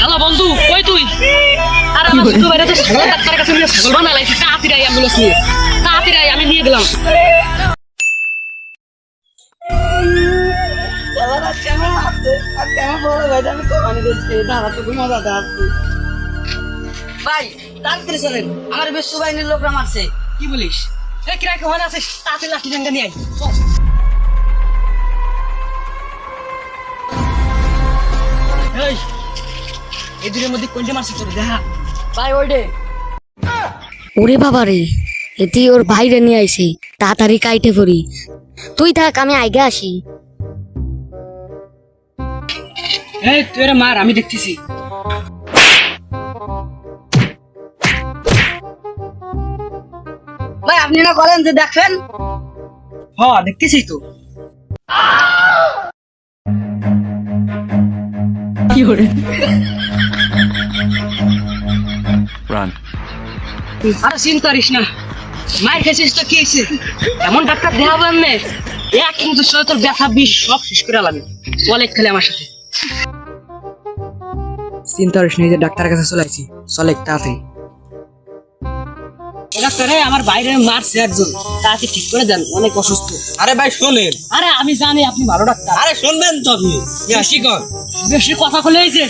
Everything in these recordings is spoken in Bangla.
হ্যালো বন্ধু, কই তুই? আর আমার ছোট ভাইরা তো ছাগল ডাক্তারের কাছে নিয়ে ছাগল বানা লাইছি তাড়াতাড়ি অ্যাম্বুলেন্স নিয়ে। তাড়াতাড়ি আমি নিয়ে গেলাম। ভাই, তাড়াতাড়ি চলেন। আমার বেশ সুবাইনের লোকরা মারছে কি বলিস? এ কিরা কেমন আছিস? তাড়াতাড়ি লাঠি ডাঙ্গা নিয়ে এই দুটোর মধ্যে কোনটা মারছিস তোর দেখা ভাই ওইডে ওরে বাবা রে এতে ওর ভাইরে নিয়ে আইছে তাড়াতাড়ি কাইটে পড়ি। তুই থাক আমি আইগে আসি। এই তুই মার আমি দেখতেছি। ভাই আপনি না বলেন যে দেখবেন? হ দেখতেছি তো। Run. আরে চিন্তা করিস না। মায়ের কাছে তো কি হয়েছে এমন ডাক্তার দেখাবো আমি এক কিন্তু সাথে তোর ব্যথা বিষ সব শেষ করে লাগবে। চলে খেলে আমার সাথে। চিন্তা করিস না এই যে ডাক্তারের কাছে চলে আসি চলে তাড়াতাড়ি। আমার বাইরে মারছে একজন তাকে ঠিক করে দেন অনেক অসুস্থ। আরে ভাই শোনেন। আরে আমি জানি আপনি ভালো ডাক্তার আরে শুনবেন তো আপনি বেশি কর। বেশি কথা বলে এই যে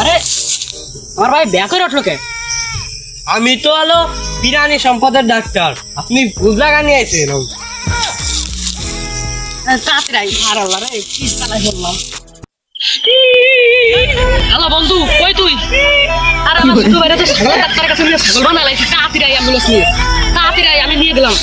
আরে আমার ভাই ব্যাক করে উঠল কে? আমি তো হলো বিরানি সম্পদের ডাক্তার আপনি ভুল জায়গা নিয়ে আইছেন। তাড়াতাড়ি আর আল্লাহ রে কি চালাই বললাম। হ্যালো বন্ধু কই তুই? আর আমার ছোট বাইরে তো ছাগল ডাক্তারের কাছে নিয়ে ছাগল বানালাইছে তাড়াতাড়ি অ্যাম্বুলেন্স নিয়ে। তাড়াতাড়ি আই আমি নিয়ে গেলাম।